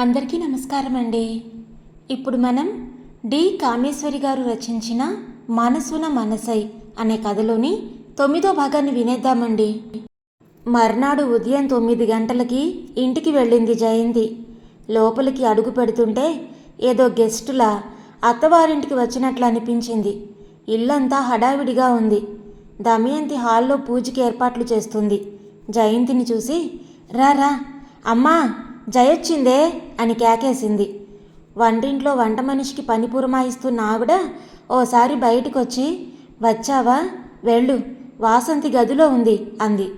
అందరికీ నమస్కారం అండి. ఇప్పుడు మనం డి కామేశ్వరి గారు రచించిన మనసున మనసై అనే కథలోని తొమ్మిదో భాగాన్ని వినేద్దామండి. మర్నాడు ఉదయం తొమ్మిది గంటలకి ఇంటికి వెళ్ళింది జయంతి. లోపలికి అడుగు పెడుతుంటే ఏదో గెస్టులా అత్తవారింటికి వచ్చినట్లు అనిపించింది. ఇల్లంతా హడావిడిగా ఉంది. దమయంతి హాల్లో పూజకి ఏర్పాట్లు చేస్తుంది. జయంతిని చూసి రా రా అమ్మా జయొచ్చిందే అని కేకేసింది. వంటింట్లో వంట మనిషికి పని పురమాయిస్తున్న ఆవిడ ఓసారి బయటికొచ్చి వచ్చావా? వెళ్ళు. వాసంతి గదిలో ఉంది అంది.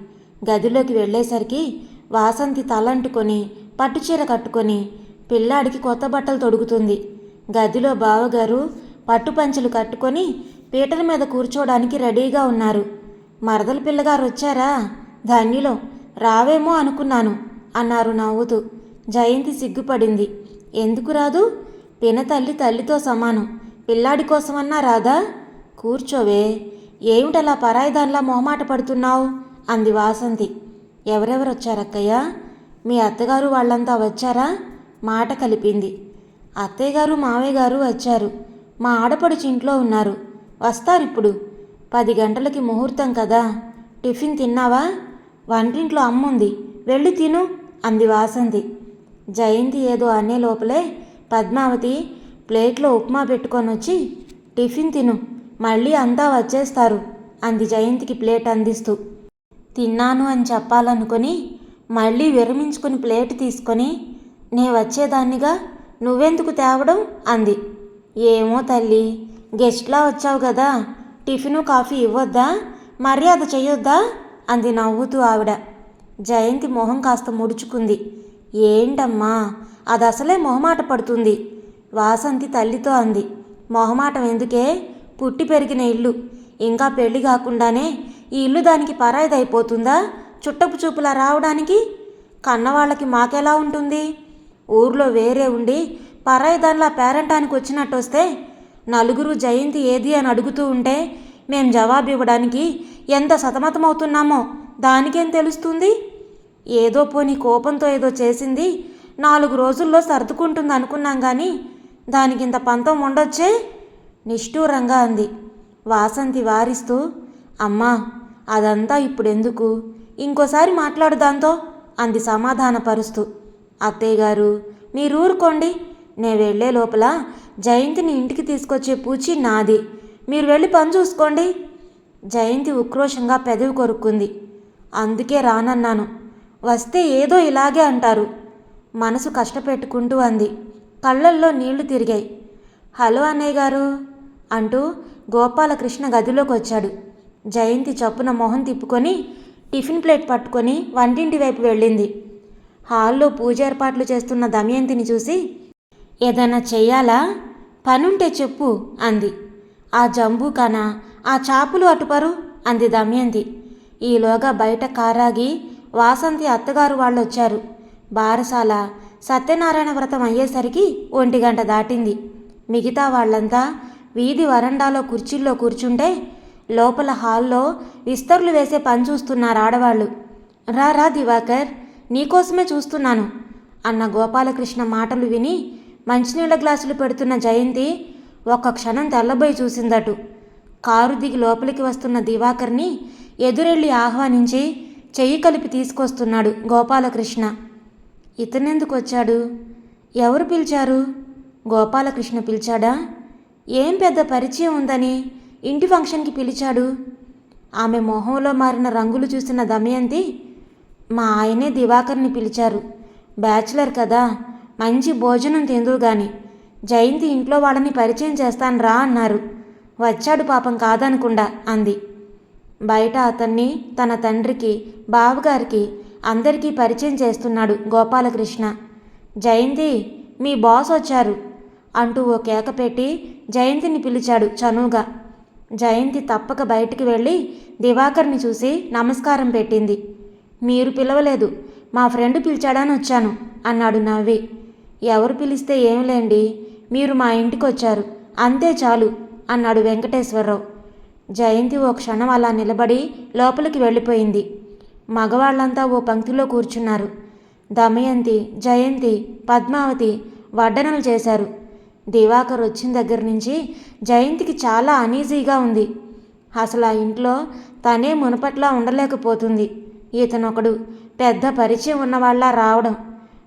గదిలోకి వెళ్ళేసరికి వాసంతి తలంటుకొని పట్టుచీర కట్టుకొని పిల్లాడికి కొత్త బట్టలు తొడుగుతుంది. గదిలో బావగారు పట్టుపంచలు కట్టుకొని పీటల మీద కూర్చోడానికి రెడీగా ఉన్నారు. మరదల పిల్లగారు వచ్చారా ధన్యులో. రావేమో అనుకున్నాను అన్నారు నవ్వుతూ. జయంతి సిగ్గుపడింది. ఎందుకు రాదు? పినతల్లి తల్లితో సమానం. పిల్లాడి కోసమన్నా రాదా? కూర్చోవే. ఏమిటలా పరాయిదానిలా మొహమాట పడుతున్నావు? అంది వాసంతి. ఎవరెవరు వచ్చారక్కయ్య మీ అత్తగారు వాళ్ళంతా వచ్చారా? మాట కలిపింది. అత్తయ్య గారు మావయ్య గారు వచ్చారు. మా ఆడపడుచు ఇంట్లో ఉన్నారు. వస్తారు ఇప్పుడు పది గంటలకి ముహూర్తం కదా. టిఫిన్ తిన్నావా? వంటింట్లో అమ్ముంది. వెళ్ళి తిను అంది వాసంతి. జయంతి ఏదో అనే లోపలే పద్మావతి ప్లేట్లో ఉప్మా పెట్టుకొని వచ్చి టిఫిన్ తిను మళ్ళీ అంతా వచ్చేస్తారు అంది జయంతికి ప్లేట్ అందిస్తూ. తిన్నాను అని చెప్పాలనుకొని మళ్ళీ విరమించుకుని ప్లేట్ తీసుకొని నే వచ్చేదాన్నిగా నువ్వెందుకు తేవడం అంది. ఏమో తల్లి గెస్ట్లా వచ్చావు కదా టిఫిను కాఫీ ఇవ్వొద్దా మర్యాద చేయొద్దా అంది నవ్వుతూ ఆవిడ. జయంతి మొహం కాస్త ముడుచుకుంది. ఏంటమ్మా? అది అసలే మొహమాట పడుతుంది. వాసంతి తల్లితో అంది. మొహమాటం ఎందుకే? పుట్టి పెరిగిన ఇల్లు. ఇంకా పెళ్ళి కాకుండానే ఈ ఇల్లు దానికి పరాయిదైపోతుందా? చుట్టపు చూపులా రావడానికి? కన్నవాళ్ళకి మాకెలా ఉంటుంది? ఊర్లో వేరే ఉండి పరాయి దానిలా పేరంటానికి వచ్చినట్టు వస్తే నలుగురు జయంతి ఏది అని అడుగుతూ ఉంటే మేం జవాబు ఇవ్వడానికి ఎంత సతమతమవుతున్నామో దానికేం తెలుస్తుంది? ఏదో పోని కోపంతో ఏదో చేసింది నాలుగు రోజుల్లో సర్దుకుంటుంది అనుకున్నాం కానీ దానికింత పంతం ఉండొచ్చే? నిష్ఠూరంగా అంది. వాసంతి వారిస్తూ అమ్మా అదంతా ఇప్పుడెందుకు? ఇంకోసారి మాట్లాడు దాంతో అంది సమాధానపరుస్తూ. అత్తయ్య గారు మీరు ఊరుకోండి నే వెళ్ళే లోపల జయంతిని ఇంటికి తీసుకొచ్చే పూచి నాది. మీరు వెళ్ళి పని చూసుకోండి. జయంతి ఉక్రోషంగా పెదవి కొరుక్కుంది. అందుకే రానన్నాను. వస్తే ఏదో ఇలాగే అంటారు. మనసు కష్టపెట్టుకుంటూ అంది. కళ్ళల్లో నీళ్ళు తిరిగాయి. హలో అన్నయ్య గారు అంటూ గోపాలకృష్ణ గదిలోకి వచ్చాడు జయంతి చప్పున మొహం తిప్పుకొని టిఫిన్ ప్లేట్ పట్టుకొని వంటింటి వైపు వెళ్ళింది. హాల్లో పూజ ఏర్పాట్లు చేస్తున్న దమయంతిని చూసి ఏదైనా చెయ్యాలా? పనుంటే చెప్పు అంది. ఆ జంబూకానా? ఆ చాపులు అటుపరు అంది దమయంతి. ఈలోగా బయట కారాగి వాసంతి అత్తగారు వాళ్ళు వచ్చారు బారసాల సత్యనారాయణ వ్రతం అయ్యేసరికి ఒంటి గంట దాటింది. మిగతా వాళ్ళంతా వీధి వరండాలో కుర్చీల్లో కూర్చుంటే లోపల హాల్లో విస్తరులు వేసే పని చూస్తున్నారు ఆడవాళ్ళు. రా రా దివాకర్ నీకోసమే చూస్తున్నాను అన్న గోపాలకృష్ణ మాటలు విని మంచినీళ్ళ గ్లాసులు పెడుతున్న జయంతి ఒక్క క్షణం తెల్లబోయి చూసిందటు. కారు దిగి లోపలికి వస్తున్న దివాకర్ని ఎదురెళ్ళి ఆహ్వానించి చెయ్యి కలిపి తీసుకొస్తున్నాడు గోపాలకృష్ణ. ఇతనెందుకు వచ్చాడు? ఎవరు పిలిచారు? గోపాలకృష్ణ పిలిచాడా? ఏం పెద్ద పరిచయం ఉందని ఇంటి ఫంక్షన్కి పిలిచాడు. ఆమె మొహంలో మారిన రంగులు చూసిన దమయంతి మా ఆయనే దివాకర్ని పిలిచారు. బ్యాచులర్ కదా మంచి భోజనం తిందువు గాని జయంతి ఇంట్లో వాళ్ళని పరిచయం చేస్తాను రా అన్నారు. వచ్చాడు పాపం కాదనకుండా అంది. బయట అతన్ని తన తండ్రికి బావగారికి అందరికీ పరిచయం చేస్తున్నాడు గోపాలకృష్ణ. జయంతి మీ బాస్ వచ్చారు అంటూ ఓ కేక పెట్టి జయంతిని పిలిచాడు చనువుగా. జయంతి తప్పక బయటికి వెళ్ళి దివాకర్ని చూసి నమస్కారం పెట్టింది. మీరు పిలవలేదు మా ఫ్రెండ్ పిలిచాడని వచ్చాను అన్నాడు నవ్వి. ఎవరు పిలిస్తే ఏంలేండి మీరు మా ఇంటికి వచ్చారు అంతే చాలు అన్నాడు వెంకటేశ్వరరావు. జయంతి ఓ క్షణం అలా నిలబడి లోపలికి వెళ్ళిపోయింది. మగవాళ్ళంతా ఓ పంక్తిలో కూర్చున్నారు. దమయంతి జయంతి పద్మావతి వడ్డనలు చేశారు. దివాకర్ వచ్చిన దగ్గర నుంచి జయంతికి చాలా అనీజీగా ఉంది. అసలు ఆ ఇంట్లో తనే మునుపట్లా ఉండలేకపోతుంది. ఇతనొకడు పెద్ద పరిచయం ఉన్నవాళ్ళ రావడం.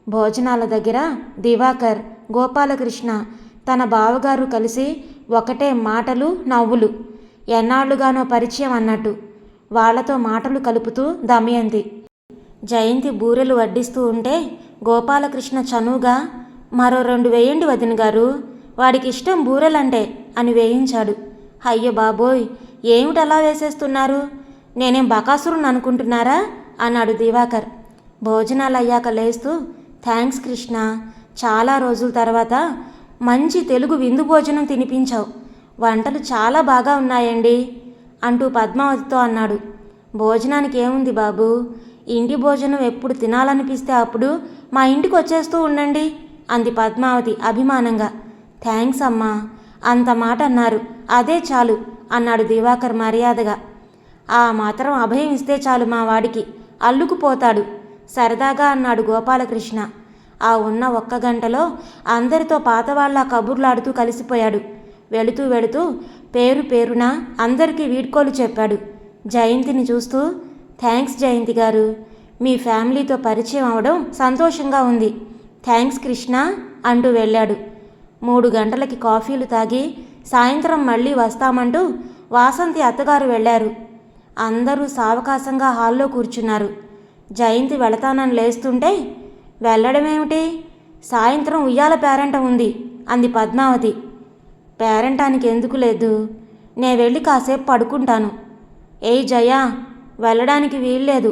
భోజనాల దగ్గర దివాకర్ గోపాలకృష్ణ తన బావగారు కలిసి ఒకటే మాటలు నవ్వులు. ఎన్నాళ్ళుగానో పరిచయం అన్నట్టు. వాళ్ళతో మాటలు కలుపుతూ దమయంతి. జయంతి బూరెలు వడ్డిస్తూ ఉంటే గోపాలకృష్ణ చనువుగా మరో రెండు వేయండి వదిన గారు వాడికి ఇష్టం బూరెలంటే అని వేయించాడు. అయ్యో బాబోయ్ ఏమిటలా వేసేస్తున్నారు? నేనేం బకాసురుని అనుకుంటున్నారా? అన్నాడు దివాకర్. భోజనాలు అయ్యాక లేస్తూ థ్యాంక్స్ కృష్ణ చాలా రోజుల తర్వాత మంచి తెలుగు విందు భోజనం తినిపించావు. వంటలు చాలా బాగా ఉన్నాయండి అంటూ పద్మావతితో అన్నాడు. భోజనానికి ఏముంది బాబు? ఇంటి భోజనం ఎప్పుడు తినాలనిపిస్తే అప్పుడు మా ఇంటికి వచ్చేస్తూ ఉండండి అంది పద్మావతి అభిమానంగా. థ్యాంక్స్ అమ్మా అంత మాట అన్నారు. అదే చాలు అన్నాడు దివాకర్ మర్యాదగా. ఆ మాత్రం అభయం ఇస్తే చాలు మా వాడికి అల్లుకుపోతాడు సరదాగా అన్నాడు గోపాలకృష్ణ. ఆ ఉన్న ఒక్క గంటలో అందరితో పాతవాళ్ళ కబుర్లాడుతూ కలిసిపోయాడు. వెళుతూ వెళుతూ పేరు పేరున అందరికీ వీడ్కోలు చెప్పాడు. జయంతిని చూస్తూ థ్యాంక్స్ జయంతి గారు. మీ ఫ్యామిలీతో పరిచయం అవడం సంతోషంగా ఉంది. థ్యాంక్స్ కృష్ణ అంటూ వెళ్ళాడు. మూడు గంటలకి కాఫీలు తాగి సాయంత్రం మళ్ళీ వస్తామంటూ వాసంతి అత్తగారు వెళ్ళారు. అందరూ సావకాశంగా హాల్లో కూర్చున్నారు. జయంతి వెళతానని లేస్తుంటే వెళ్ళడమేమిటి? సాయంత్రం ఉయ్యాల పేరంట ఉంది అంది పద్మావతి. పేరంటానికి ఎందుకు లేదు? నే వెళ్ళి కాసేపు పడుకుంటాను. ఏయ్ జయా వెళ్ళడానికి వీల్లేదు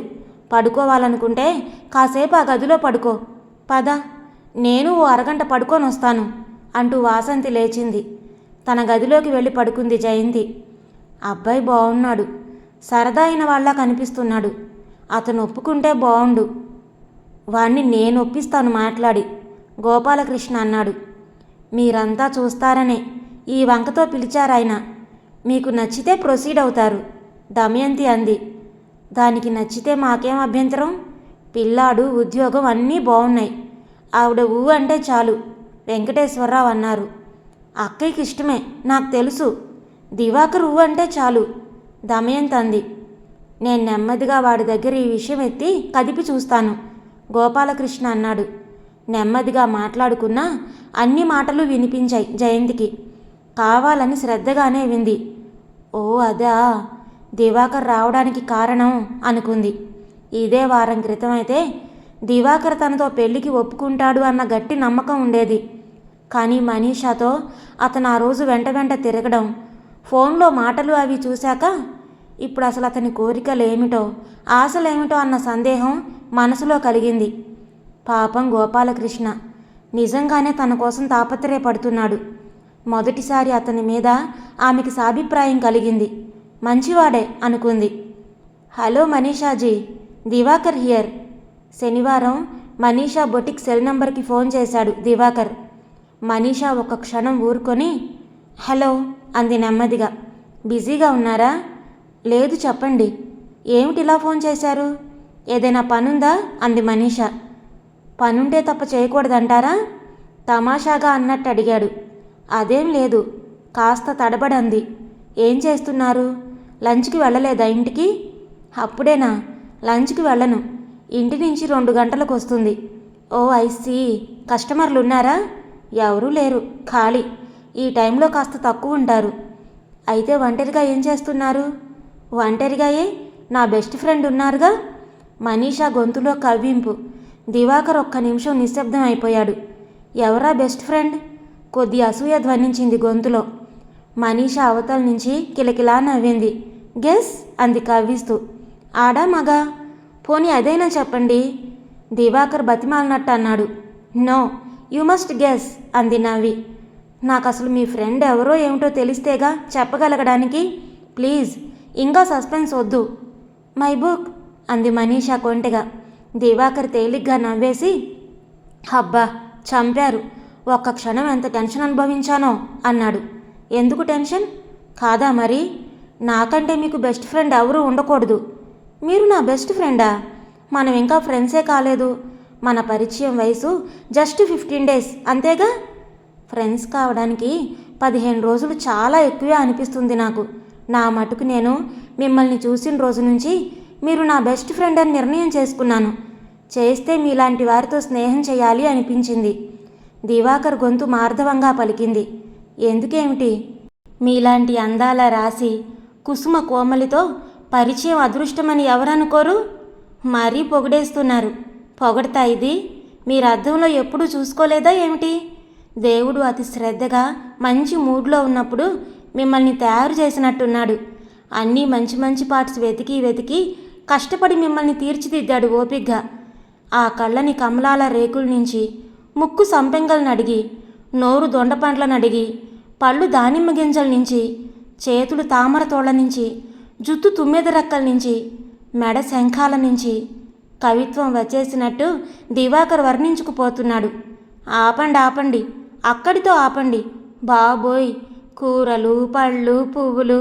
పడుకోవాలనుకుంటే కాసేపు ఆ గదిలో పడుకో. పద నేను ఓ అరగంట పడుకొని వస్తాను అంటూ వాసంతి లేచింది. తన గదిలోకి వెళ్ళి పడుకుంది జయంతి. అబ్బాయి బాగున్నాడు సరదా అయిన వాళ్ళ కనిపిస్తున్నాడు. అతను ఒప్పుకుంటే బాగుండు వాణ్ణి నేను ఒప్పిస్తాను మాట్లాడి గోపాలకృష్ణ అన్నాడు. మీరంతా చూస్తారనే ఈ వంకతో పిలిచారాయన. మీకు నచ్చితే ప్రొసీడ్ అవుతారు దమయంతి అంది. దానికి నచ్చితే మాకేం అభ్యంతరం? పిల్లాడు ఉద్యోగం అన్నీ బాగున్నాయి ఆవిడ ఊ అంటే చాలు వెంకటేశ్వరరావు అన్నారు. అక్కయ్యకి ఇష్టమే నాకు తెలుసు. దివాకర్ ఊ అంటే చాలు దమయంతి అంది. నేను నెమ్మదిగా వాడి దగ్గర ఈ విషయం ఎత్తి కదిపి చూస్తాను గోపాలకృష్ణ అన్నాడు. నెమ్మదిగా మాట్లాడుకున్నా అన్ని మాటలు వినిపించాయి జయంతికి. కావాలని శ్రద్ధగానే వింది. ఓ అదా దివాకర్ రావడానికి కారణం అనుకుంది. ఇదే వారం క్రితం అయితే దివాకర్ తనతో పెళ్ళికి ఒప్పుకుంటాడు అన్న గట్టి నమ్మకం ఉండేది. కానీ మనీషాతో అతను ఆ రోజు వెంట వెంట తిరగడం ఫోన్లో మాటలు అవి చూశాక ఇప్పుడు అసలు అతని కోరికలు ఏమిటో ఆశలేమిటో అన్న సందేహం మనసులో కలిగింది. పాపం గోపాలకృష్ణ నిజంగానే తన కోసం తాపత్రయపడుతున్నాడు. మొదటిసారి అతని మీద ఆమెకి సాభిప్రాయం కలిగింది. మంచివాడే అనుకుంది. హలో మనీషాజీ దివాకర్ హియర్. శనివారం మనీషా బొటిక్ సెల్ నంబర్కి ఫోన్ చేశాడు దివాకర్. మనీషా ఒక క్షణం ఊరుకొని హలో అంది నెమ్మదిగా. బిజీగా ఉన్నారా? లేదు చెప్పండి. ఏమిటిలా ఫోన్ చేశారు? ఏదైనా పనుందా? అంది మనీషా. పనుంటే తప్ప చేయకూడదంటారా? తమాషాగా అన్నట్టు అడిగాడు. అదేం లేదు. కాస్త తడబడంది. ఏం చేస్తున్నారు? లంచ్కి వెళ్ళలేదా ఇంటికి? అప్పుడేనా? లంచ్కి వెళ్ళను. ఇంటి నుంచి రెండు గంటలకు వస్తుంది ఓ ఐసీ కస్టమర్లు ఉన్నారా ఎవరూ లేరు. ఖాళీ. ఈ టైంలో కాస్త తక్కువ ఉంటారు. అయితే ఒంటరిగా ఏం చేస్తున్నారు? ఒంటరిగాయే? నా బెస్ట్ ఫ్రెండ్ ఉన్నారుగా? మనీషా గొంతులో కవ్వింపు. దివాకర్ ఒక్క నిమిషం నిశ్శబ్దం అయిపోయాడు. ఎవరా బెస్ట్ ఫ్రెండ్? కొద్ది అసూయ ధ్వనించింది గొంతులో. మనీషా అవతల నుంచి కిలకిలా నవ్వింది. గెస్ అంది కవ్విస్తూ. ఆడా మగా పోనీ అదైనా చెప్పండి? దివాకర్ బతిమాలినట్టు అన్నాడు. నో యు మస్ట్ గెస్ అంది నవ్వి. నాకు అసలు మీ ఫ్రెండ్ ఎవరో ఏమిటో తెలిస్తేగా చెప్పగలగడానికి? ప్లీజ్ ఇంకా సస్పెన్స్ వద్దు. మై బుక్ అంది మనీషా కొంటెగా. దివాకర్ తేలిగ్గా నవ్వేసి అబ్బా చంపారు. ఒక్క క్షణం ఎంత టెన్షన్ అనుభవించానో అన్నాడు. ఎందుకు టెన్షన్? కాదా మరి? నాకంటే మీకు బెస్ట్ ఫ్రెండ్ ఎవరూ ఉండకూడదు. మీరు నా బెస్ట్ ఫ్రెండా? మనం ఇంకా ఫ్రెండ్సే కాలేదు. మన పరిచయం వయసు జస్ట్ ఫిఫ్టీన్ డేస్ అంతేగా? ఫ్రెండ్స్ కావడానికి పదిహేను రోజులు చాలా ఎక్కువే అనిపిస్తుంది నాకు. నా మటుకు నేను మిమ్మల్ని చూసిన రోజు నుంచి మీరు నా బెస్ట్ ఫ్రెండ్ అని నిర్ణయం చేసుకున్నాను. చేస్తే మీలాంటి వారితో స్నేహం చేయాలి అనిపించింది. దివాకర్ గొంతు మార్ధవంగా పలికింది. ఎందుకేమిటి? మీలాంటి అందాల రాసి కుసుమ కోమలితో పరిచయం అదృష్టమని ఎవరనుకోరు? మరీ పొగిడేస్తున్నారు. పొగడతా ఇది? మీరు అర్థంలో ఎప్పుడూ చూసుకోలేదా ఏమిటి? దేవుడు అతి శ్రద్ధగా మంచి మూడ్లో ఉన్నప్పుడు మిమ్మల్ని తయారు చేసినట్టున్నాడు. అన్నీ మంచి మంచి పార్ట్స్ వెతికి వెతికి కష్టపడి మిమ్మల్ని తీర్చిదిద్దాడు ఓపిగ్గా. ఆ కళ్ళని కమలాల రేకుల నుంచి ముక్కు సంపెంగలను అడిగి నోరు దొండపండ్లను అడిగి పళ్ళు దానిమ్మ గింజల నుంచి చేతులు తామర తోళ్ళ నుంచి జుత్తు తుమ్మెద రెక్కల నుంచి మెడ శంఖాల నుంచి కవిత్వం వచ్చేసినట్టు దివాకర్ వర్ణించుకుపోతున్నాడు ఆపండి ఆపండి అక్కడితో ఆపండి. బాబోయ్ కూరలు పళ్ళు పువ్వులు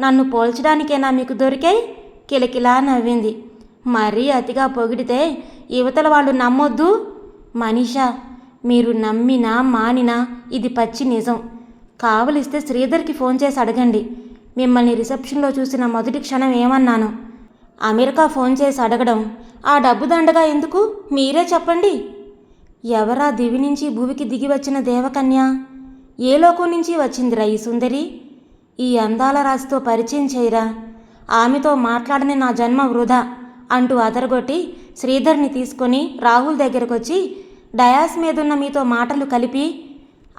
నన్ను పోల్చడానికేనా మీకు దొరికాయి? కిలకిలా నవ్వింది. మరీ అతిగా పొగిడితే యువతల వాళ్ళు నమ్మొద్దు? మనీషా మీరు నమ్మినా మానినా ఇది పచ్చి నిజం. కావలిస్తే శ్రీధర్కి ఫోన్ చేసి అడగండి. మిమ్మల్ని రిసెప్షన్లో చూసిన మొదటి క్షణం ఏమన్నాను? అమెరికా ఫోన్ చేసి అడగడం. ఆ డబ్బు దండగా ఎందుకు? మీరే చెప్పండి. ఎవరా దివి నుంచి భూమికి దిగి వచ్చిన దేవకన్య? ఏ లోకం నుంచి వచ్చిందిరా ఈ సుందరి? ఈ అందాల రాశితో పరిచయం చేయరా? ఆమెతో మాట్లాడని నా జన్మ వృధా అంటూ అదరగొట్టి శ్రీధర్ని తీసుకొని రాహుల్ దగ్గరకొచ్చి డయాస్ మీదున్న మీతో మాటలు కలిపి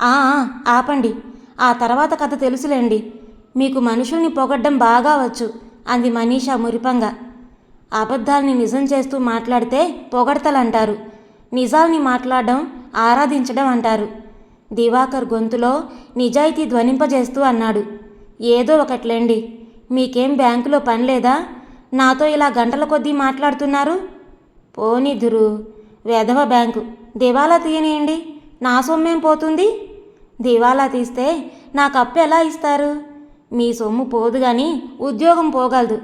"ఆ, ఆపండి. ఆ తర్వాత కథ తెలుసులేండి. మీకు మనుషుల్ని పొగడ్డం బాగా వచ్చు అంది మనీషా మురిపంగా. అబద్ధాల్ని నిజం చేస్తూ మాట్లాడితే పొగడతలంటారు. నిజాల్ని మాట్లాడడం ఆరాధించడం అంటారు. దివాకర్ గొంతులో నిజాయితీ ధ్వనింపజేస్తూ అన్నాడు. ఏదో ఒకట్లేండి. మీకేం బ్యాంకులో పని లేదా? నాతో ఇలా గంటల కొద్దీ మాట్లాడుతున్నారు? పోనీదురు. వెధవ బ్యాంకు. దివాలా తీయనియండి? నా సొమ్మేం పోతుంది? దివాలా తీస్తే నాకు అప్పు ఎలా ఇస్తారు? మీ సొమ్ము పోదు కానీ ఉద్యోగం పోగలదు.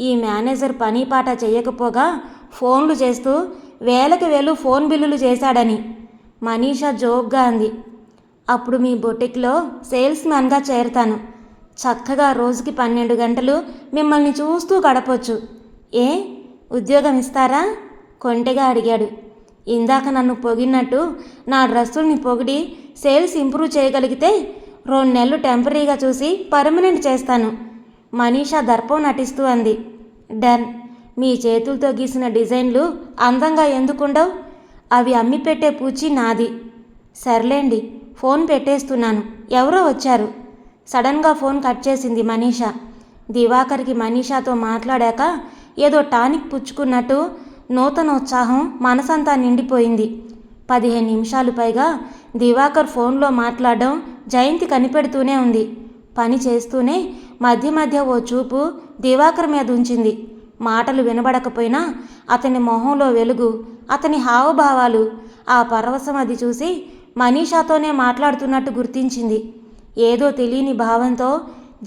ఈ మేనేజర్ పని పాట చేయకపోగా ఫోన్లు చేస్తూ వేలకు వేలు ఫోన్ బిల్లులు చేశాడని. మనీషా జోక్గా అంది. అప్పుడు మీ బొటిక్లో సేల్స్ మ్యాన్గా చేరతాను. చక్కగా రోజుకి పన్నెండు గంటలు మిమ్మల్ని చూస్తూ గడపొచ్చు. ఏ? ఉద్యోగం ఇస్తారా? కొంటెగా అడిగాడు. ఇందాక నన్ను పొగిడినట్టు నా డ్రెస్సుల్ని పొగిడి సేల్స్ ఇంప్రూవ్ చేయగలిగితే రెండు నెలలు టెంపరీగా చూసి పర్మనెంట్ చేస్తాను. మనీషా దర్పం నటిస్తూ అంది. డన్. మీ చేతులతో గీసిన డిజైన్లు అందంగా ఎందుకుండవు? అవి అమ్మి పెట్టే పూచి నాది. సర్లేండి ఫోన్ పెట్టేస్తున్నాను. ఎవరో వచ్చారు. సడన్గా ఫోన్ కట్ చేసింది మనీషా. దివాకర్కి మనీషాతో మాట్లాడాక ఏదో టానిక్ పుచ్చుకున్నట్టు నూతన ఉత్సాహం మనసంతా నిండిపోయింది. పదిహేను నిమిషాలు పైగా దివాకర్ ఫోన్లో మాట్లాడడం జయంతి కనిపెడుతూనే ఉంది. పని చేస్తూనే మధ్య మధ్య ఓ చూపు దివాకర్ మీద ఉంచింది. మాటలు వినబడకపోయినా అతని మొహంలో వెలుగు అతని హావభావాలు ఆ పరవశం అది చూసి మనీషాతోనే మాట్లాడుతున్నట్టు గుర్తించింది. ఏదో తెలియని భావంతో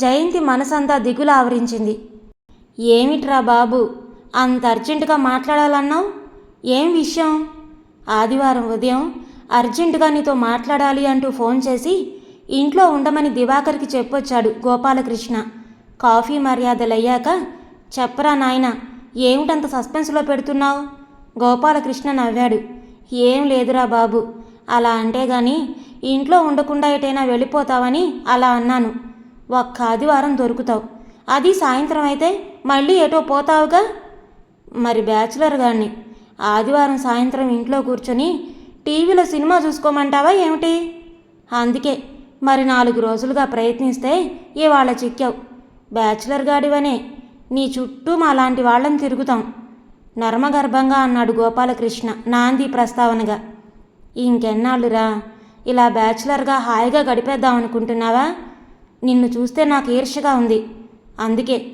జయంతి మనసంతా దిగులు ఆవరించింది ఏమిట్రా బాబు? అంత అర్జెంటుగా మాట్లాడాలన్నావు? ఏం విషయం? ఆదివారం ఉదయం అర్జెంటుగా నీతో మాట్లాడాలి అంటూ ఫోన్ చేసి ఇంట్లో ఉండమని దివాకర్కి చెప్పొచ్చాడు గోపాలకృష్ణ. కాఫీ మర్యాదలయ్యాక చెప్పరా నాయన ఏమిటంత సస్పెన్స్లో పెడుతున్నావు? గోపాలకృష్ణ నవ్వాడు. ఏం లేదురా బాబు అలా అంటే గాని ఇంట్లో ఉండకుండా ఎటైనా వెళ్ళిపోతావని అలా అన్నాను. ఒక్క ఆదివారం దొరుకుతావు. అది సాయంత్రం అయితే మళ్ళీ ఎటో పోతావుగా? మరి బ్యాచులర్ గారిని ఆదివారం సాయంత్రం ఇంట్లో కూర్చొని టీవీలో సినిమా చూసుకోమంటావా ఏమిటి? అందుకే మరి నాలుగు రోజులుగా ప్రయత్నిస్తే ఇవాళ చిక్కావు. బ్యాచులర్ గాడివనే. నీ చుట్టూ మా లాంటి వాళ్ళని తిరుగుతాం. నర్మగర్భంగా అన్నాడు గోపాలకృష్ణ నాంది ప్రస్తావనగా. ఇంకెన్నాళ్ళురా ఇలా బ్యాచులర్గా హాయిగా గడిపేద్దాం అనుకుంటున్నావా? నిన్ను చూస్తే నాకు ఈర్షగా ఉంది. అందుకే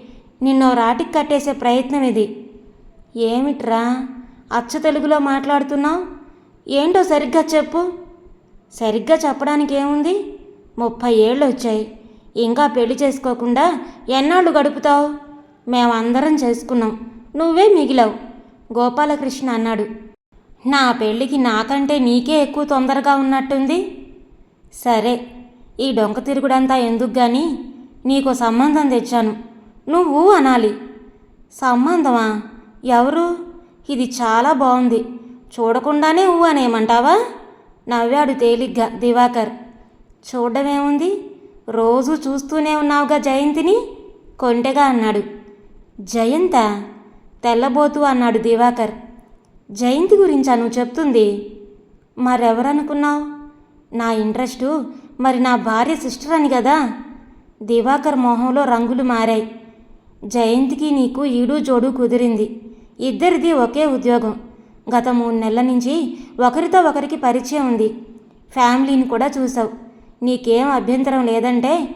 నిన్నో రాటికి కట్టేసే ప్రయత్నం ఇది. ఏమిట్రా? అచ్చ తెలుగులో మాట్లాడుతున్నావు? ఏంటో సరిగ్గా చెప్పు. సరిగ్గా చెప్పడానికి ఏముంది ముప్పై ఏళ్ళు వచ్చాయి ఇంకా పెళ్ళి చేసుకోకుండా ఎన్నాళ్ళు గడుపుతావు? మేమందరం చేసుకున్నాం. నువ్వే మిగిలావు. గోపాలకృష్ణ అన్నాడు. నా పెళ్ళికి నాకంటే నీకే ఎక్కువ తొందరగా ఉన్నట్టుంది? సరే ఈ డొంక తిరుగుడంతా ఎందుకు గాని నీకు సంబంధం తెచ్చాను. నువ్వు అనాలి. సంబంధమా? ఎవరు? ఇది చాలా బాగుంది. చూడకుండానే ఊ అనేమంటావా? నవ్వాడు తేలిగ్గా. దివాకర్. చూడడమేముంది? రోజు చూస్తూనే ఉన్నావుగా జయంతిని? కొంటెగా అన్నాడు. జయంత? తెల్లబోతూ అన్నాడు దివాకర్. జయంతి గురించా నువ్వు చెప్తుంది? మరెవరనుకున్నావు? నా ఇంట్రెస్టు మరి నా భార్య సిస్టర్ అని కదా దివాకర్ మొహంలో రంగులు మారాయి. జయంతికి నీకు ఈడు జోడు కుదిరింది. ఇద్దరిది ఒకే ఉద్యోగం. గత మూడు నెలల నుంచి ఒకరితో ఒకరికి పరిచయం ఉంది. ఫ్యామిలీని కూడా చూసావు నీకేం అభ్యంతరం లేదంటే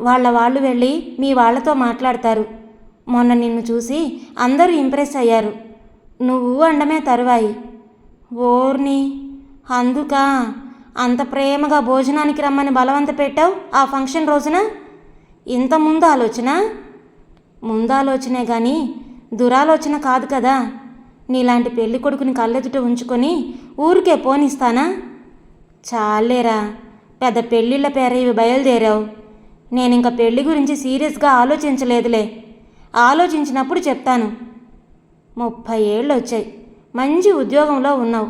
వాళ్ళ వాళ్ళు వెళ్ళి మీ వాళ్ళతో మాట్లాడతారు. మొన్న నిన్ను చూసి అందరూ ఇంప్రెస్ అయ్యారు. నువ్వు అండమే తరువాయి. ఓర్ని అందుకా అంత ప్రేమగా భోజనానికి రమ్మని బలవంత పెట్టావు ఆ ఫంక్షన్ రోజున? ఇంత ముందు ఆలోచన? ముందాలోచనే కానీ దురాలోచన కాదు కదా. నీలాంటి పెళ్ళి కొడుకుని కళ్ళెదుట ఉంచుకొని ఊరికే పోనిస్తానా? చాలేరా పెద్ద పెళ్ళిళ్ళ పేర ఇవి బయలుదేరావు. నేను ఇంకా పెళ్ళి గురించి సీరియస్గా ఆలోచించలేదులే. ఆలోచించినప్పుడు చెప్తాను. ముప్పై ఏళ్ళు వచ్చాయి మంచి ఉద్యోగంలో ఉన్నావు.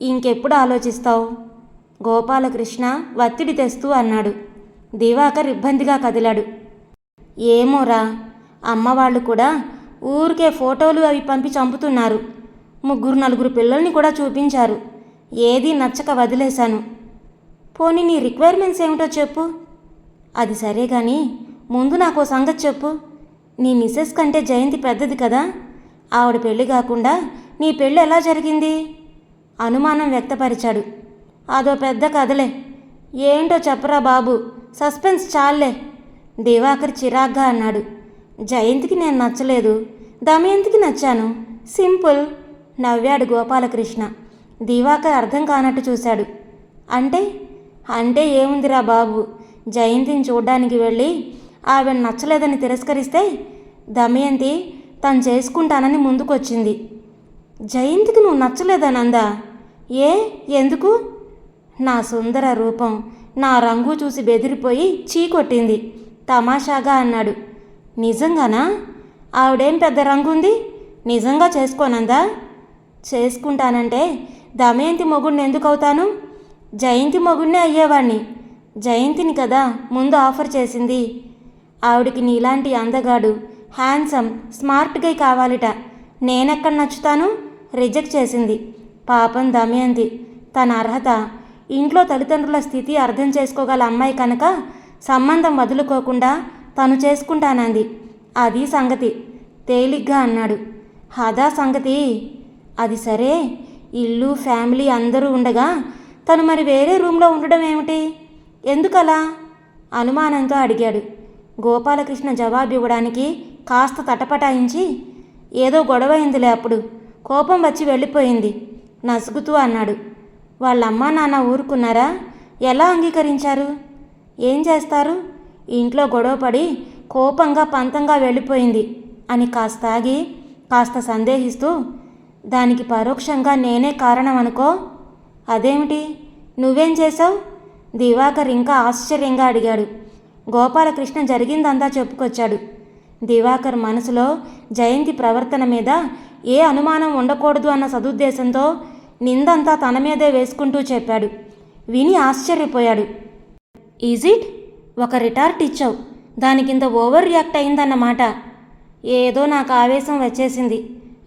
ఇంకెప్పుడు ఆలోచిస్తావు? గోపాలకృష్ణ వత్తిడి తెస్తూ అన్నాడు. దివాకర్ ఇబ్బందిగా కదిలాడు. ఏమోరా అమ్మవాళ్ళు కూడా ఊరికే ఫోటోలు అవి పంపి చంపుతున్నారు. ముగ్గురు నలుగురు పిల్లల్ని కూడా చూపించారు. ఏదీ నచ్చక వదిలేశాను. పోనీ నీ రిక్వైర్మెంట్స్ ఏమిటో చెప్పు. అది సరే కానీ ముందు నాకు సంగతి చెప్పు. నీ మిస్సెస్ కంటే జయంతి పెద్దది కదా. ఆవిడ పెళ్ళి కాకుండా నీ పెళ్ళి ఎలా జరిగింది? అనుమానం వ్యక్తపరిచాడు. అదో పెద్ద కథలే. ఏంటో చెప్పరా బాబు. సస్పెన్స్ చాలే దివాకర్ చిరాగ్గా అన్నాడు. జయంతికి నేను నచ్చలేదు. దమయంతికి నచ్చాను. సింపుల్. నవ్వాడు గోపాలకృష్ణ. దివాకర్ అర్థం కానట్టు చూశాడు. అంటే? అంటే ఏముందిరా బాబు? జయంతిని చూడ్డానికి వెళ్ళి ఆవిడ నచ్చలేదని తిరస్కరిస్తే దమయంతి తను చేసుకుంటానని ముందుకొచ్చింది. జయంతికి నువ్వు నచ్చలేదనందా ఏ? ఎందుకు? నా సుందర రూపం నా రంగు చూసి బెదిరిపోయి చీకొట్టింది. తమాషాగా అన్నాడు. నిజంగానా? ఆవిడేం పెద్ద రంగుంది? నిజంగా చేసుకోనందా? చేసుకుంటానంటే దమయంతి మొగుడిని ఎందుకు అవుతాను జయంతి మొగుడినే అయ్యేవాణ్ణి. జయంతిని కదా ముందు ఆఫర్ చేసింది. ఆవిడికి నీలాంటి అందగాడు హ్యాండ్సమ్ స్మార్ట్ గై కావాలిట. నేనెక్కడ నచ్చుతాను? రిజెక్ట్ చేసింది. పాపం దమయంతి. తన అర్హత ఇంట్లో తల్లిదండ్రుల స్థితి అర్థం చేసుకోగల అమ్మాయి కనుక సంబంధం వదులుకోకుండా తను చేసుకుంటానంది. అది సంగతి. తేలిగ్గా అన్నాడు. అదా సంగతి. అది సరే. ఇల్లు ఫ్యామిలీ అందరూ ఉండగా తను మరి వేరే రూమ్లో ఉండడం ఏమిటి? ఎందుకలా? అనుమానంతో అడిగాడు. గోపాలకృష్ణ జవాబు ఇవ్వడానికి కాస్త తటపటాయించి ఏదో గొడవైందిలే అప్పుడు. కోపం వచ్చి వెళ్ళిపోయింది నసుగుతూ అన్నాడు. వాళ్ళ అమ్మా నాన్న ఊరుకున్నారా? ఎలా అంగీకరించారు? ఏం చేస్తారు? ఇంట్లో గొడవపడి కోపంగా పంతంగా వెళ్ళిపోయింది అని కాస్త ఆగి కాస్త సందేహిస్తూ దానికి పరోక్షంగా నేనే కారణం అనుకో అదేమిటి? నువ్వేం చేశావు? దివాకర్ ఇంకా ఆశ్చర్యంగా అడిగాడు. గోపాలకృష్ణ జరిగిందంతా చెప్పుకొచ్చాడు. దివాకర్ మనసులో జయంతి ప్రవర్తన మీద ఏ అనుమానం ఉండకూడదు అన్న సదుద్దేశంతో నిందంతా తన మీదే వేసుకుంటూ చెప్పాడు. విని ఆశ్చర్యపోయాడు. Is it? ఒక రిటార్ట్ ఇచ్చావు. దానికింత ఓవర్ రియాక్ట్ అయిందన్నమాట. ఏదో నాకు ఆవేశం వచ్చేసింది.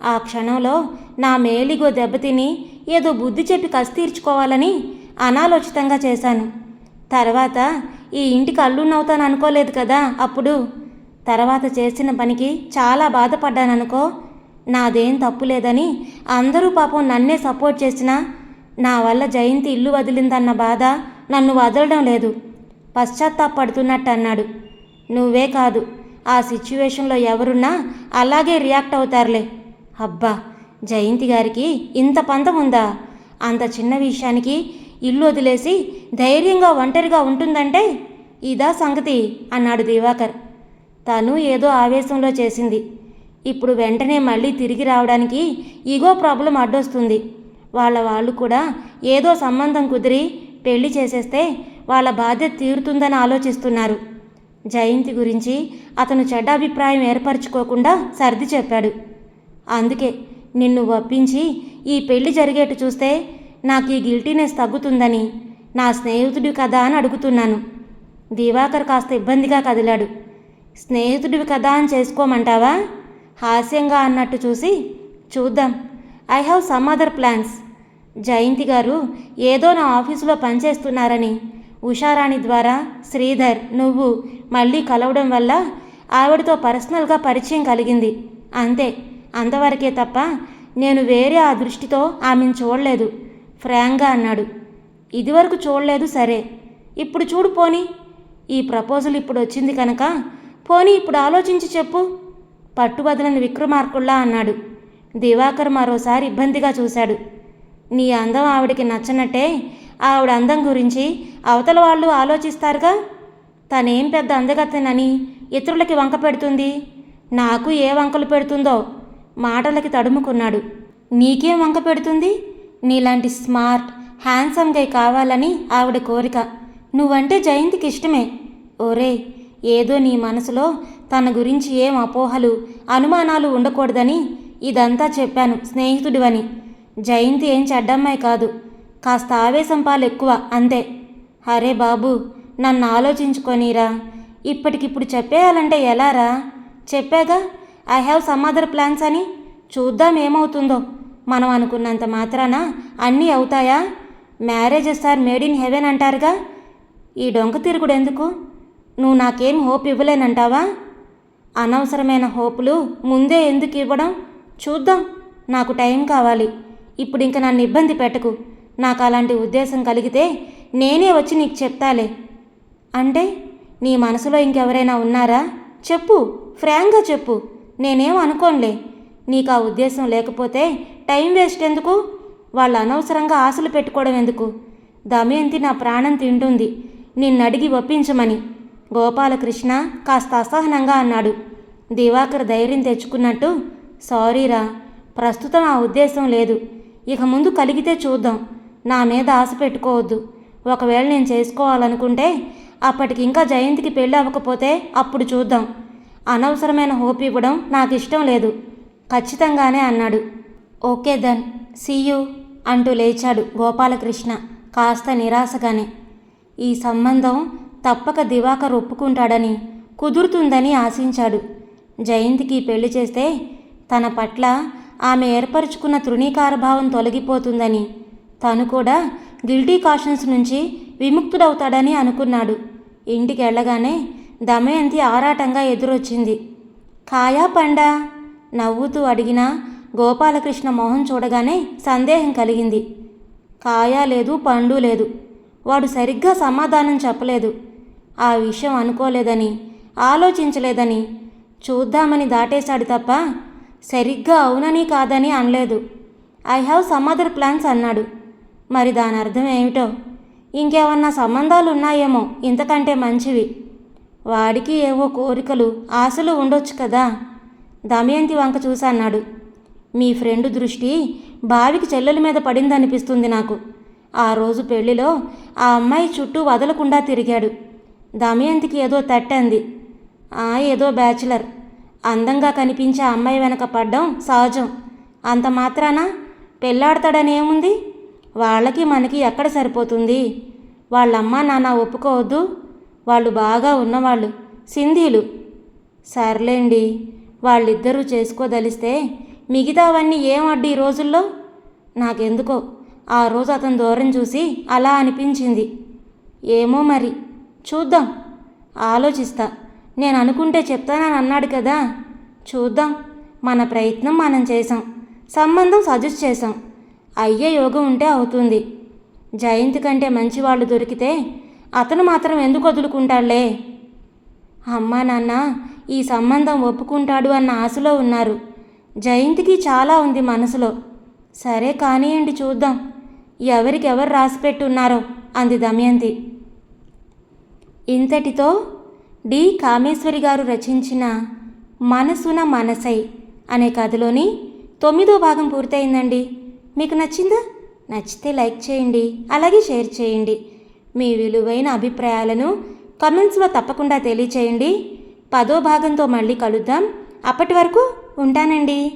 ఆ క్షణంలో నా మేలిగో దెబ్బతిని ఏదో బుద్ధి చెప్పి కసి తీర్చుకోవాలని అనాలోచితంగా చేశాను. తర్వాత ఈ ఇంటికి అల్లున్నవుతాను అనుకోలేదు కదా అప్పుడు. తర్వాత చేసిన పనికి చాలా బాధపడ్డాననుకో నాదేం తప్పు లేదని అందరూ పాపం నన్నే సపోర్ట్ చేసినా నా వల్ల జయంతి ఇల్లు వదిలిందన్న బాధ నన్ను వదలడం లేదు. పశ్చాత్తాపడుతున్నట్టు అన్నాడు నువ్వే కాదు. ఆ సిచ్యువేషన్లో ఎవరున్నా అలాగే రియాక్ట్ అవుతారులే. అబ్బా జయంతి గారికి ఇంత పంతం ఉందా? అంత చిన్న విషయానికి ఇల్లు వదిలేసి ధైర్యంగా ఒంటరిగా ఉంటుందంటే ఇదా సంగతి అన్నాడు దివాకర్. తను ఏదో ఆవేశంలో చేసింది. ఇప్పుడు వెంటనే మళ్ళీ తిరిగి రావడానికి ఈగో ప్రాబ్లం అడ్డొస్తుంది. వాళ్ళ వాళ్ళు కూడా ఏదో సంబంధం కుదిరి పెళ్ళి చేసేస్తే వాళ్ళ బాధ్యత తీరుతుందని ఆలోచిస్తున్నారు. జయంతి గురించి అతను చెడ్డ అభిప్రాయం ఏర్పరచుకోకుండా సర్ది చెప్పాడు. అందుకే నిన్ను ఒప్పించి ఈ పెళ్ళి జరిగేట్టు చూస్తే నాకు ఈ గిల్టీనెస్ తగ్గుతుందని నా స్నేహితుడి కదా అని అడుగుతున్నాను. దివాకర్ కాస్త ఇబ్బందిగా కదిలాడు. స్నేహితుడివి కదా అని చేసుకోమంటావా? హాస్యంగా అన్నట్టు చూసి చూద్దాం I have some other plans. Jayanthi గారు ఏదో నా ఆఫీసులో పనిచేస్తున్నారని ఉషారాణి ద్వారా శ్రీధర్ నువ్వు మళ్ళీ కలవడం వల్ల ఆవిడతో పర్సనల్గా పరిచయం కలిగింది. అంతే అంతవరకే తప్ప నేను వేరే ఆ దృష్టితో ఆమెను చూడలేదు ఫ్రాంక్గా అన్నాడు. ఇదివరకు చూడలేదు సరే ఇప్పుడు చూడు పోనీ. ఈ ప్రపోజల్ ఇప్పుడు వచ్చింది కనుక పోనీ ఇప్పుడు ఆలోచించి చెప్పు పట్టుబదలని విక్రమార్కుల్లా అన్నాడు. దివాకర్ మరోసారి ఇబ్బందిగా చూశాడు. నీ అందం ఆవిడికి నచ్చనట్టే ఆవిడ అందం గురించి అవతల వాళ్ళు ఆలోచిస్తారుగా? తనేం పెద్ద అందగత్తెనని ఇతరులకి వంక పెడుతుంది? నాకు ఏ వంకలు పెడుతుందో మాటలకి తడుముకున్నాడు. నీకేం వంక పెడుతుంది? నీలాంటి స్మార్ట్ హ్యాండ్సమ్ గై కావాలని ఆవిడ కోరిక. నువ్వంటే జయంతికి ఇష్టమే. ఓరే ఏదో నీ మనసులో తన గురించి ఏం అపోహలు అనుమానాలు ఉండకూడదని ఇదంతా చెప్పాను స్నేహితుడివని. జయంతి ఏం చెడ్డమ్మాయి కాదు. కాస్త ఆవేశం పాలు ఎక్కువ అంతే. అరే బాబు నన్ను ఆలోచించుకొనిరా ఇప్పటికిప్పుడు చెప్పేయాలంటే ఎలారా? చెప్పాగా I have some other plans అని. చూద్దాం ఏమవుతుందో. మనం అనుకున్నంత మాత్రాన అన్నీ అవుతాయా? Marriages are made in heaven అంటారుగా. ఈ డొంక తిరుగుడు ఎందుకు నువ్వు నాకేం హోప్ ఇవ్వలేనంటావా? అనవసరమైన హోపులు ముందే ఎందుకు ఇవ్వడం? చూద్దాం. నాకు టైం కావాలి. ఇప్పుడు ఇంక నన్ను ఇబ్బంది పెట్టకు. నాకు అలాంటి ఉద్దేశం కలిగితే నేనే వచ్చి నీకు చెప్తాలే. అంటే నీ మనసులో ఇంకెవరైనా ఉన్నారా? చెప్పు ఫ్రాంక్గా చెప్పు. నేనేం అనుకోనులే. నీకు ఆ ఉద్దేశం లేకపోతే టైం వేస్ట్ ఎందుకు? వాళ్ళు అనవసరంగా ఆశలు పెట్టుకోవడం ఎందుకు? దమయంతి నా ప్రాణం తింటుంది. నిన్నడిగి ఒప్పించమని. గోపాలకృష్ణ కాస్త అసహనంగా అన్నాడు. దివాకర్ ధైర్యం తెచ్చుకున్నట్టు సారీరా ప్రస్తుతం ఆ ఉద్దేశం లేదు. ఇక ముందు కలిగితే చూద్దాం. నా మీద ఆశ పెట్టుకోవద్దు. ఒకవేళ నేను చేసుకోవాలనుకుంటే అప్పటికి ఇంకా జయంతికి పెళ్ళి అవ్వకపోతే అప్పుడు చూద్దాం. అనవసరమైన హోప్ ఇవ్వడం నాకు ఇష్టం లేదు. ఖచ్చితంగానే అన్నాడు. ఓకే దన్ సీయూ అంటూ లేచాడు గోపాలకృష్ణ కాస్త నిరాశగానే. ఈ సంబంధం తప్పక దివాకర్ ఒప్పుకుంటాడని కుదురుతుందని ఆశించాడు. జయంతికి పెళ్ళి చేస్తే తన పట్ల ఆమె ఏర్పరచుకున్న తృణీకార భావం తొలగిపోతుందని తను కూడా గిల్టీ కాషన్స్ నుంచి విముక్తుడవుతాడని అనుకున్నాడు. ఇంటికి వెళ్ళగానే దమయంతి ఆరాటంగా ఎదురొచ్చింది. కాయా పండా నవ్వుతూ అడిగిన గోపాలకృష్ణ మొహం చూడగానే సందేహం కలిగింది. కాయా లేదు పండు లేదు. వాడు సరిగ్గా సమాధానం చెప్పలేదు. ఆ విషయం అనుకోలేదని ఆలోచించలేదని చూద్దామని దాటేశాడు తప్ప సరిగ్గా అవునని కాదని అనలేదు. I have some other plans అన్నాడు. మరి దాని అర్థం ఏమిటో? ఇంకేమన్నా సంబంధాలు ఉన్నాయేమో ఇంతకంటే మంచివి. వాడికి ఏవో కోరికలు ఆశలు ఉండొచ్చు కదా? దమయంతి వంక చూసన్నాడు మీ ఫ్రెండ్ దృష్టి బావికి చెల్లెల మీద పడిందనిపిస్తుంది నాకు. ఆ రోజు పెళ్ళిలో ఆ అమ్మాయి చుట్టూ వదలకుండా తిరిగాడు. దమయంతికి ఏదో తట్టంది. ఆ ఏదో బ్యాచులర్. అందంగా కనిపించే అమ్మాయి వెనక పడ్డం సహజం. అంత మాత్రాన? పెళ్ళాడతాడనేముంది? ఏముంది వాళ్ళకి మనకి ఎక్కడ సరిపోతుంది? వాళ్ళమ్మ నాన్న ఒప్పుకోవద్దు. వాళ్ళు బాగా ఉన్నవాళ్ళు సింధీలు. సర్లేండి వాళ్ళిద్దరూ చేసుకోదలిస్తే మిగతావన్నీ ఏమడ్డు ఈ రోజుల్లో? నాకెందుకో ఆ రోజు అతను దూరం చూసి అలా అనిపించింది. ఏమో మరి చూద్దాం. ఆలోచిస్తా. నేను అనుకుంటే చెప్తానని అన్నాడు కదా. చూద్దాం మన ప్రయత్నం మనం చేసాం సంబంధం సజెస్ట్ చేసాం అయ్యే యోగం ఉంటే అవుతుంది. జయంతి కంటే మంచి వాళ్ళు దొరికితే అతను మాత్రం ఎందుకు వదులుకుంటాడులే? అమ్మా నాన్న ఈ సంబంధం ఒప్పుకుంటాడు అన్న ఆశలో ఉన్నారు. జయంతికి చాలా ఉంది మనసులో. సరే కానియండి చూద్దాం. ఎవరికి ఎవరు రాసిపెట్టున్నారో అంది దమయంతి. ఇంతటితో డి కామేశ్వరి గారు రచించిన మనసున మనసై అనే కథలోని తొమ్మిదో భాగం పూర్తయిందండి. మీకు నచ్చిందా? నచ్చితే లైక్ చేయండి అలాగే షేర్ చేయండి. మీ విలువైన అభిప్రాయాలను కమెంట్స్లో తప్పకుండా తెలియచేయండి. పదో భాగంతో మళ్ళీ కలుద్దాం. అప్పటి వరకు ఉంటానండి.